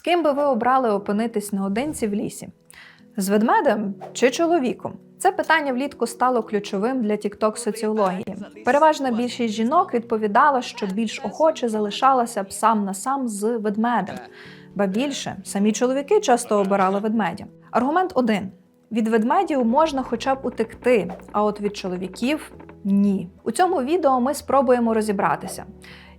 З ким би ви обрали опинитись наодинці в лісі? З ведмедем чи чоловіком? Це питання влітку стало ключовим для тікток соціології. Переважна більшість жінок відповідала, що більш охоче залишалася б сам на сам з ведмедем. Ба більше самі чоловіки часто обирали ведмедя. Аргумент один: від ведмедів можна хоча б утекти, а от від чоловіків ні. У цьому відео ми спробуємо розібратися.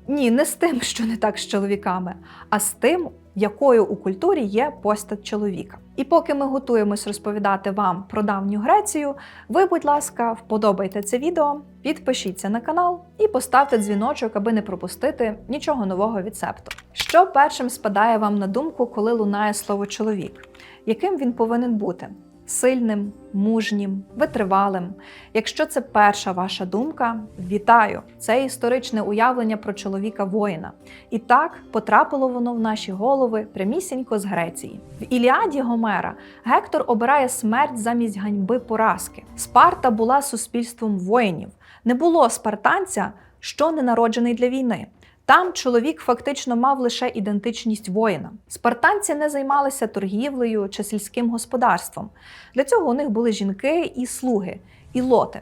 Ні, не з тим, що не так з чоловіками, а з тим, якою у культурі є постать чоловіка. І поки ми готуємось розповідати вам про давню Грецію, ви, будь ласка, вподобайте це відео, підпишіться на канал і поставте дзвіночок, аби не пропустити нічого нового від септу. Що першим спадає вам на думку, коли лунає слово чоловік? Яким він повинен бути? Сильним, мужнім, витривалим. Якщо це перша ваша думка, вітаю! Це історичне уявлення про чоловіка воїна. І так потрапило воно в наші голови прямісінько з Греції. В Іліаді Гомера Гектор обирає смерть замість ганьби поразки. Спарта була суспільством воїнів. Не було спартанця, що не народжений для війни. Там чоловік фактично мав лише ідентичність воїна. Спартанці не займалися торгівлею чи сільським господарством. Для цього у них були жінки і слуги, ілоти.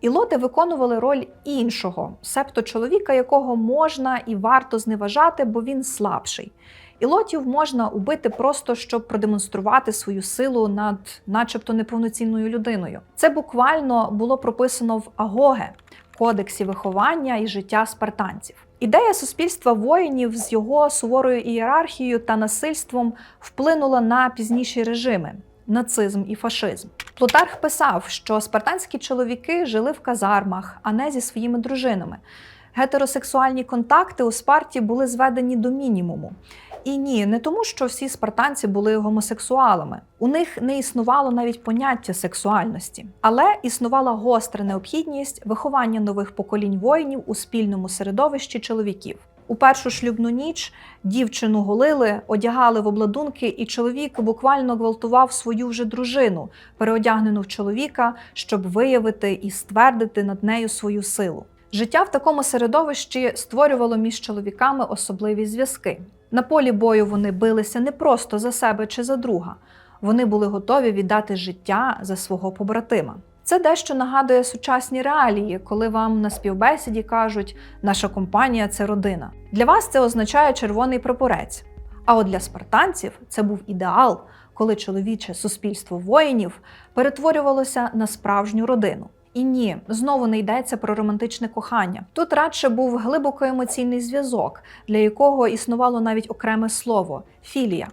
Ілоти виконували роль іншого, себто чоловіка, якого можна і варто зневажати, бо він слабший. Ілотів можна убити просто щоб продемонструвати свою силу над, начебто, неповноцінною людиною. Це буквально було прописано в Агоге, кодексі виховання і життя спартанців. Ідея суспільства воїнів з його суворою ієрархією та насильством вплинула на пізніші режими нацизм і фашизм. Плутарх писав, що спартанські чоловіки жили в казармах, а не зі своїми дружинами. Гетеросексуальні контакти у Спарті були зведені до мінімуму. І ні, не тому, що всі спартанці були гомосексуалами. У них не існувало навіть поняття сексуальності, але існувала гостра необхідність виховання нових поколінь воїнів у спільному середовищі чоловіків. У першу шлюбну ніч дівчину голили, одягали в обладунки, і чоловік буквально гвалтував свою вже дружину, переодягнену в чоловіка, щоб виявити і ствердити над нею свою силу. Життя в такому середовищі створювало між чоловіками особливі зв'язки. На полі бою вони билися не просто за себе чи за друга, вони були готові віддати життя за свого побратима. Це дещо нагадує сучасні реалії, коли вам на співбесіді кажуть, наша компанія це родина. Для вас це означає червоний прапорець. А от для спартанців це був ідеал, коли чоловіче суспільство воїнів перетворювалося на справжню родину. І ні, знову не йдеться про романтичне кохання. Тут радше був глибоко емоційний зв'язок, для якого існувало навіть окреме слово філія.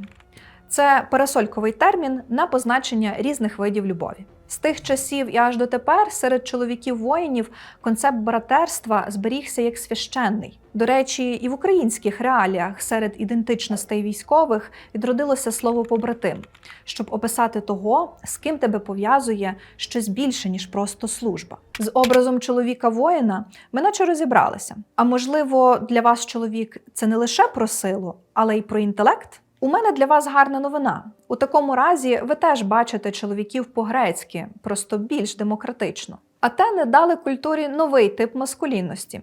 Це пересольковий термін на позначення різних видів любові. З тих часів і аж дотепер серед чоловіків воїнів концепт братерства зберігся як священний. До речі, і в українських реаліях серед ідентичностей військових відродилося слово побратим, щоб описати того, з ким тебе пов'язує щось більше ніж просто служба. З образом чоловіка воїна ми наче розібралися. А можливо, для вас чоловік це не лише про силу, але й про інтелект. У мене для вас гарна новина. У такому разі ви теж бачите чоловіків по-грецьки, просто більш демократично. Атени дали культурі новий тип маскулінності.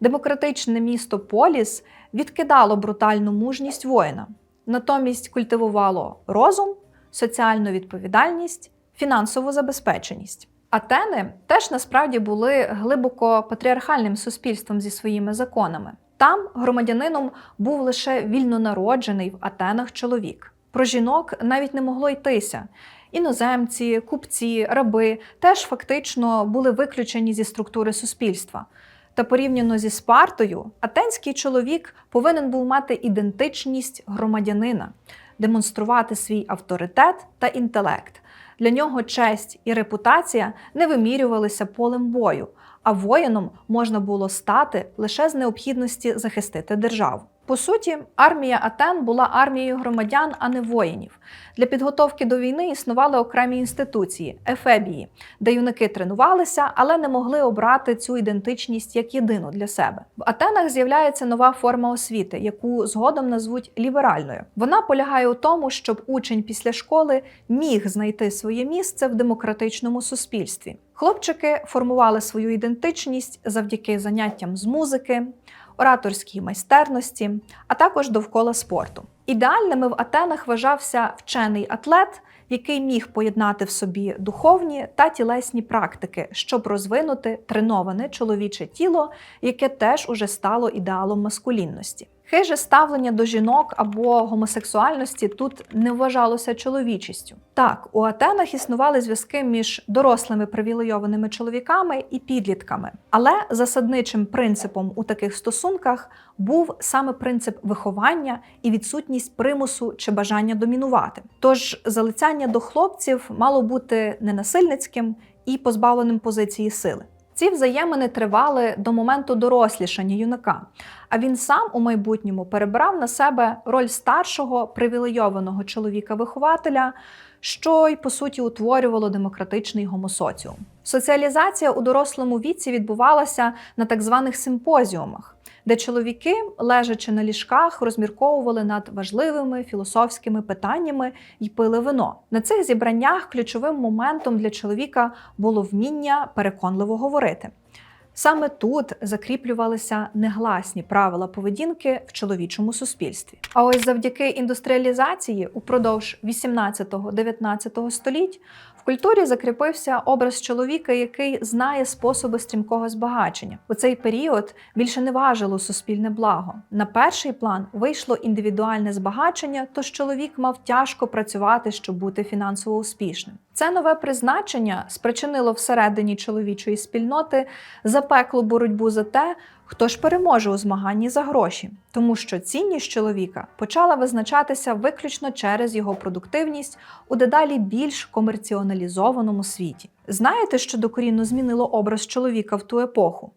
Демократичне місто Поліс відкидало брутальну мужність воїна, натомість культивувало розум, соціальну відповідальність, фінансову забезпеченість. Атени теж насправді були глибоко патріархальним суспільством зі своїми законами. Там громадянином був лише вільнонароджений в Атенах чоловік. Про жінок навіть не могло йтися. Іноземці, купці, раби теж фактично були виключені зі структури суспільства. Та порівняно зі Спартою, атенський чоловік повинен був мати ідентичність громадянина, демонструвати свій авторитет та інтелект. Для нього честь і репутація не вимірювалися полем бою, а воїном можна було стати лише з необхідності захистити державу. По суті, армія Атен була армією громадян, а не воїнів. Для підготовки до війни існували окремі інституції ефебії, де юнаки тренувалися, але не могли обрати цю ідентичність як єдину для себе. В Атенах з'являється нова форма освіти, яку згодом назвуть ліберальною. Вона полягає у тому, щоб учень після школи міг знайти своє місце в демократичному суспільстві. Хлопчики формували свою ідентичність завдяки заняттям з музики ораторській майстерності, а також довкола спорту. Ідеальними в Атенах вважався вчений атлет, який міг поєднати в собі духовні та тілесні практики, щоб розвинути треноване чоловіче тіло, яке теж уже стало ідеалом маскулінності. Хиже ставлення до жінок або гомосексуальності тут не вважалося чоловічістю. Так, у Атенах існували зв'язки між дорослими привілейованими чоловіками і підлітками, але засадничим принципом у таких стосунках був саме принцип виховання і відсутність примусу чи бажання домінувати. Тож залицяння до хлопців мало бути ненасильницьким і позбавленим позиції сили. Ці взаємини тривали до моменту дорослішання юнака, а він сам у майбутньому перебрав на себе роль старшого привілейованого чоловіка-вихователя, що й по суті утворювало демократичний гомосоціум. Соціалізація у дорослому віці відбувалася на так званих симпозіумах, де чоловіки, лежачи на ліжках, розмірковували над важливими філософськими питаннями і пили вино. На цих зібраннях ключовим моментом для чоловіка було вміння переконливо говорити. Саме тут закріплювалися негласні правила поведінки в чоловічому суспільстві. А ось завдяки індустріалізації упродовж 18-19 століть культурі закріпився образ чоловіка, який знає способи стрімкого збагачення. У цей період більше не важило суспільне благо. На перший план вийшло індивідуальне збагачення, тож чоловік мав тяжко працювати, щоб бути фінансово успішним. Це нове призначення спричинило всередині чоловічої спільноти запеклу боротьбу за те, хто ж переможе у змаганні за гроші, тому що цінність чоловіка почала визначатися виключно через його продуктивність у дедалі більш комерціоналізованому світі. Знаєте, що докорінно змінило образ чоловіка в ту епоху?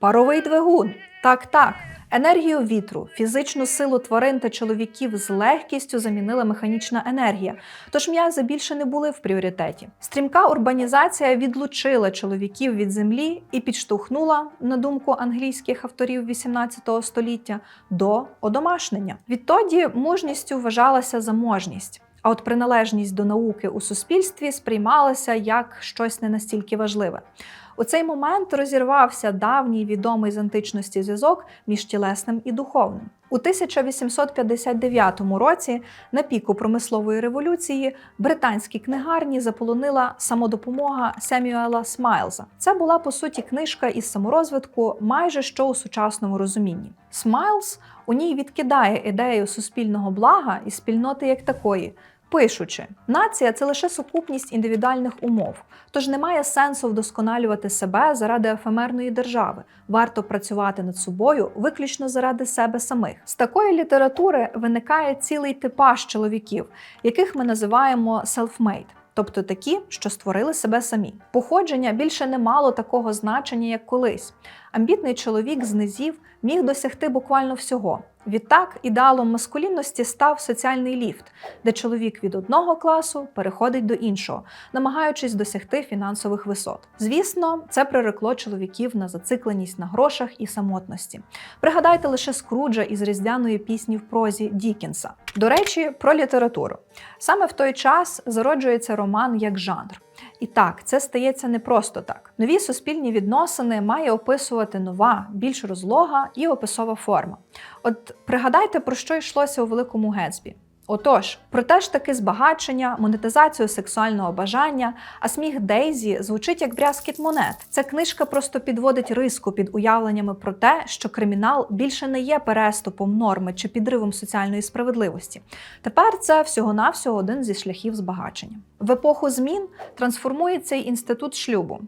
Паровий двигун. Так, так. Енергію вітру, фізичну силу тварин та чоловіків з легкістю замінила механічна енергія, тож м'язи більше не були в пріоритеті. Стрімка урбанізація відлучила чоловіків від землі і підштовхнула, на думку англійських авторів 18 століття, до одомашнення. Відтоді мужністю вважалася заможність. А от приналежність до науки у суспільстві сприймалася як щось не настільки важливе. У цей момент розірвався давній відомий з античності зв'язок між тілесним і духовним. У 1859 році, на піку промислової революції, британські книгарні заполонила самодопомога Семюела Смайлза. Це була по суті книжка із саморозвитку, майже що у сучасному розумінні. Смайлз у ній відкидає ідею суспільного блага і спільноти як такої. Пишучи, нація це лише сукупність індивідуальних умов, тож немає сенсу вдосконалювати себе заради ефемерної держави. Варто працювати над собою виключно заради себе самих. З такої літератури виникає цілий типаж чоловіків, яких ми називаємо self-made. Тобто такі, що створили себе самі. Походження більше не мало такого значення, як колись. Амбітний чоловік з низів міг досягти буквально всього. Відтак, ідеалом маскулінності став соціальний ліфт, де чоловік від одного класу переходить до іншого, намагаючись досягти фінансових висот. Звісно, це прирекло чоловіків на зацикленість на грошах і самотності. Пригадайте лише Скруджа із різдвяної пісні в прозі Дікінса. До речі, про літературу. Саме в той час зароджується роман як жанр. І так, це стається не просто так. Нові суспільні відносини має описувати нова, більш розлога і описова форма. От пригадайте, про що йшлося у Великому Гетсбі. Отож, про те ж таки збагачення, монетизацію сексуального бажання, а сміх Дейзі звучить як брязкіт монет. Ця книжка просто підводить риску під уявленнями про те, що кримінал більше не є переступом норми чи підривом соціальної справедливості. Тепер це всього-навсього один зі шляхів збагачення. В епоху змін трансформується й інститут шлюбу.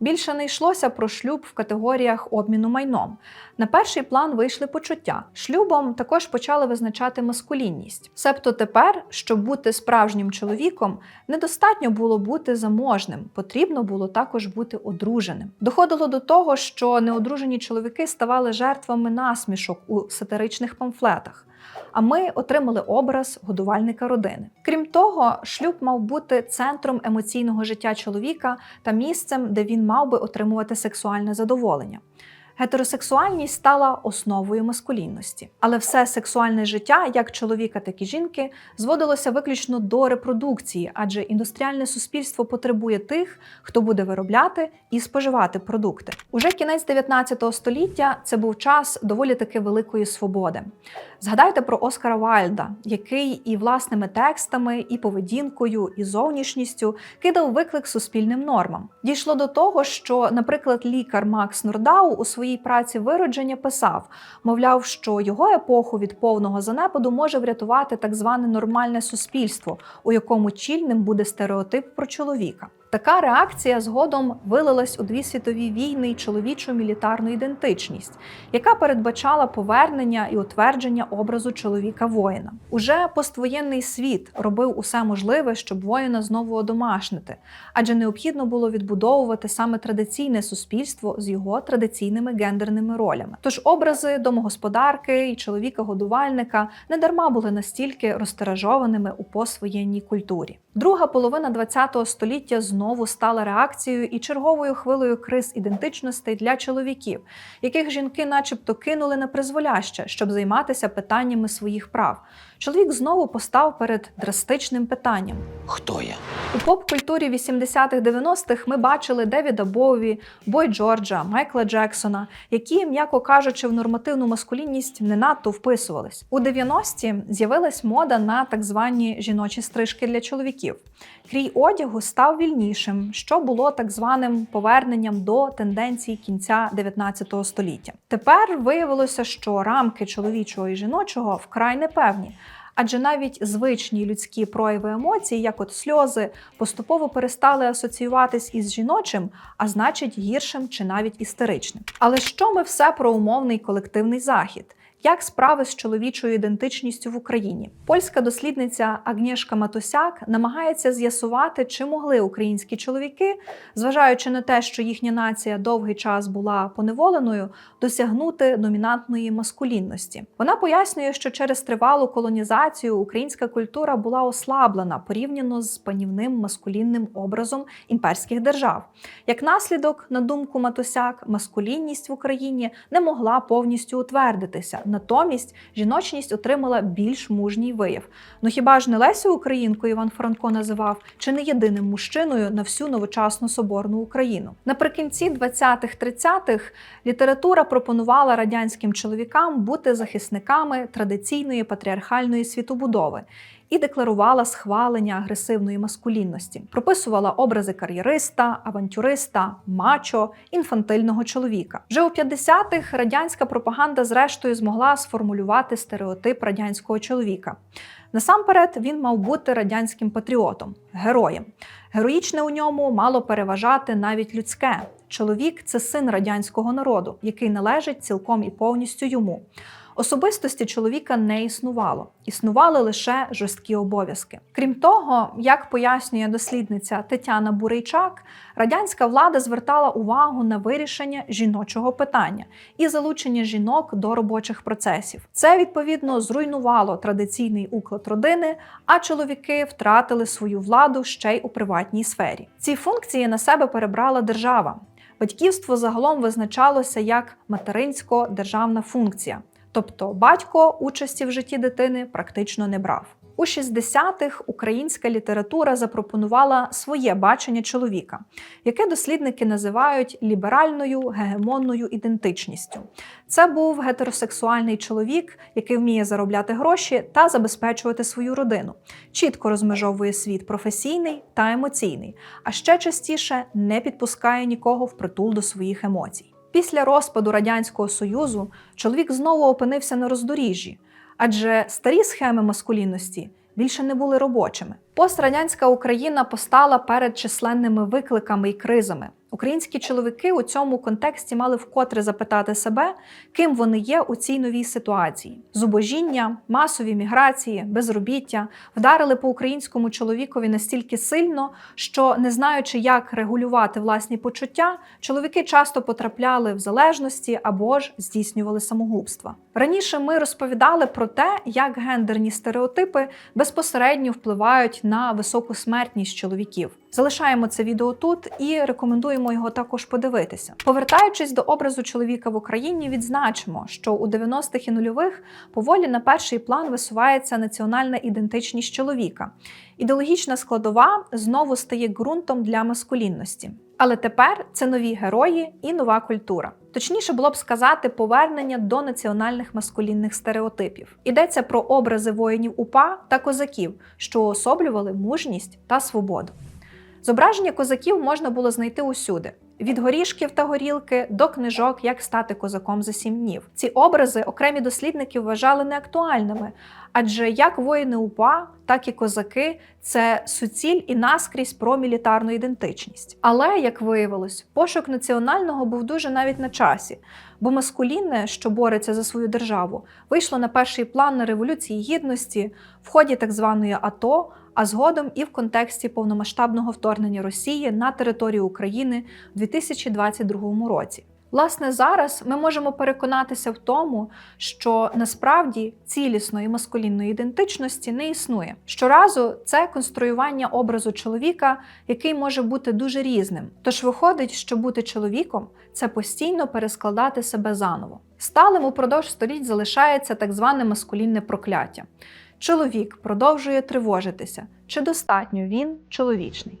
Більше не йшлося про шлюб в категоріях обміну майном. На перший план вийшли почуття. Шлюбом також почали визначати маскулінність. Себто тепер, щоб бути справжнім чоловіком, недостатньо було бути заможним, потрібно було також бути одруженим. Доходило до того, що неодружені чоловіки ставали жертвами насмішок у сатиричних памфлетах. А ми отримали образ годувальника родини. Крім того, шлюб мав бути центром емоційного життя чоловіка та місцем, де він мав би отримувати сексуальне задоволення. Гетеросексуальність стала основою маскулінності, але все сексуальне життя, як чоловіка, так і жінки, зводилося виключно до репродукції, адже індустріальне суспільство потребує тих, хто буде виробляти і споживати продукти. Уже кінець 19 століття це був час доволі таки великої свободи. Згадайте про Оскара Вайльда, який і власними текстами, і поведінкою, і зовнішністю кидав виклик суспільним нормам. Дійшло до того, що, наприклад, лікар Макс Нордау у своїй праці виродження писав, мовляв, що його епоху від повного занепаду може врятувати так зване нормальне суспільство, у якому чільним буде стереотип про чоловіка. Така реакція згодом вилилась у дві світові війни й чоловічу мілітарну ідентичність, яка передбачала повернення і утвердження образу чоловіка воїна. Уже поствоєнний світ робив усе можливе, щоб воїна знову одомашнити, адже необхідно було відбудовувати саме традиційне суспільство з його традиційними гендерними ролями. Тож образи домогосподарки і чоловіка-годувальника не дарма були настільки розтиражованими у посвоєнній культурі. Друга половина ХХ століття знову стала реакцією і черговою хвилею криз ідентичностей для чоловіків, яких жінки, начебто, кинули на призволяще, щоб займатися питаннями своїх прав. Чоловік знову постав перед драстичним питанням. Хто я? У поп-культурі 80-х-90-х ми бачили Девіда Боуві, Бой Джорджа, Майкла Джексона, які, м'яко кажучи, в нормативну маскулінність не надто вписувались. У 90-ті з'явилась мода на так звані жіночі стрижки для чоловіків. Крій одягу став вільнішим, що було так званим поверненням до тенденцій кінця 19 століття. Тепер виявилося, що рамки чоловічого і жіночого вкрай непевні. Адже навіть звичні людські прояви емоцій, як от сльози, поступово перестали асоціюватись із жіночим, а значить гіршим чи навіть істеричним. Але що ми все про умовний колективний захід? Як справи з чоловічою ідентичністю в Україні? Польська дослідниця Агнєшка Матусяк намагається з'ясувати, чи могли українські чоловіки, зважаючи на те, що їхня нація довгий час була поневоленою, досягнути домінантної маскулінності. Вона пояснює, що через тривалу колонізацію українська культура була ослаблена порівняно з панівним маскулінним образом імперських держав. Як наслідок, на думку Матусяк, маскулінність в Україні не могла повністю утвердитися. Натомість жіночність отримала більш мужній вияв. Ну хіба ж не Лесю Українку Іван Франко називав чи не єдиним мужчиною на всю новочасну соборну Україну? Наприкінці 20-30-х література пропонувала радянським чоловікам бути захисниками традиційної патріархальної світобудови. І декларувала схвалення агресивної маскулінності, прописувала образи кар'єриста, авантюриста, мачо, інфантильного чоловіка. Вже у 50-х радянська пропаганда, зрештою, змогла сформулювати стереотип радянського чоловіка. Насамперед, він мав бути радянським патріотом, героєм. Героїчне у ньому мало переважати навіть людське. Чоловік це син радянського народу, який належить цілком і повністю йому. Особистості чоловіка не існувало, існували лише жорсткі обов'язки. Крім того, як пояснює дослідниця Тетяна Бурейчак, радянська влада звертала увагу на вирішення жіночого питання і залучення жінок до робочих процесів. Це відповідно зруйнувало традиційний уклад родини, а чоловіки втратили свою владу ще й у приватній сфері. Ці функції на себе перебрала держава. Батьківство загалом визначалося як материнсько-державна функція. Тобто батько участі в житті дитини практично не брав. У 60-х українська література запропонувала своє бачення чоловіка, яке дослідники називають ліберальною гегемонною ідентичністю. Це був гетеросексуальний чоловік, який вміє заробляти гроші та забезпечувати свою родину, чітко розмежовує світ професійний та емоційний, а ще частіше не підпускає нікого в притул до своїх емоцій. Після розпаду Радянського Союзу чоловік знову опинився на роздоріжжі, адже старі схеми маскулінності більше не були робочими. Пострадянська Україна постала перед численними викликами і кризами. Українські чоловіки у цьому контексті мали вкотре запитати себе, ким вони є у цій новій ситуації. Зубожіння, масові міграції, безробіття вдарили по українському чоловікові настільки сильно, що, не знаючи, як регулювати власні почуття, чоловіки часто потрапляли в залежності або ж здійснювали самогубства. Раніше ми розповідали про те, як гендерні стереотипи безпосередньо впливають на високу смертність чоловіків. Залишаємо це відео тут і рекомендуємо пропонуємо його також подивитися. Повертаючись до образу чоловіка в Україні, відзначимо, що у 90-х і нульових поволі на перший план висувається національна ідентичність чоловіка. Ідеологічна складова знову стає ґрунтом для маскулінності. Але тепер це нові герої і нова культура. Точніше було б сказати повернення до національних маскулінних стереотипів. Йдеться про образи воїнів УПА та козаків, що уособлювали мужність та свободу. Зображення козаків можна було знайти усюди. Від горішків та горілки до книжок, як стати козаком за сім днів. Ці образи окремі дослідники вважали неактуальними, адже як воїни УПА, так і козаки це суціль і наскрізь про мілітарну ідентичність. Але, як виявилось, пошук національного був дуже навіть на часі, бо маскулінне, що бореться за свою державу, вийшло на перший план на революції гідності в ході так званої АТО, а згодом і в контексті повномасштабного вторгнення Росії на територію України в 2022 році. Власне, зараз ми можемо переконатися в тому, що насправді цілісної маскулінної ідентичності не існує. Щоразу це конструювання образу чоловіка, який може бути дуже різним. Тож виходить, що бути чоловіком це постійно перескладати себе заново. Сталим упродовж століть залишається так зване маскулінне прокляття. Чоловік продовжує тривожитися, чи достатньо він чоловічний.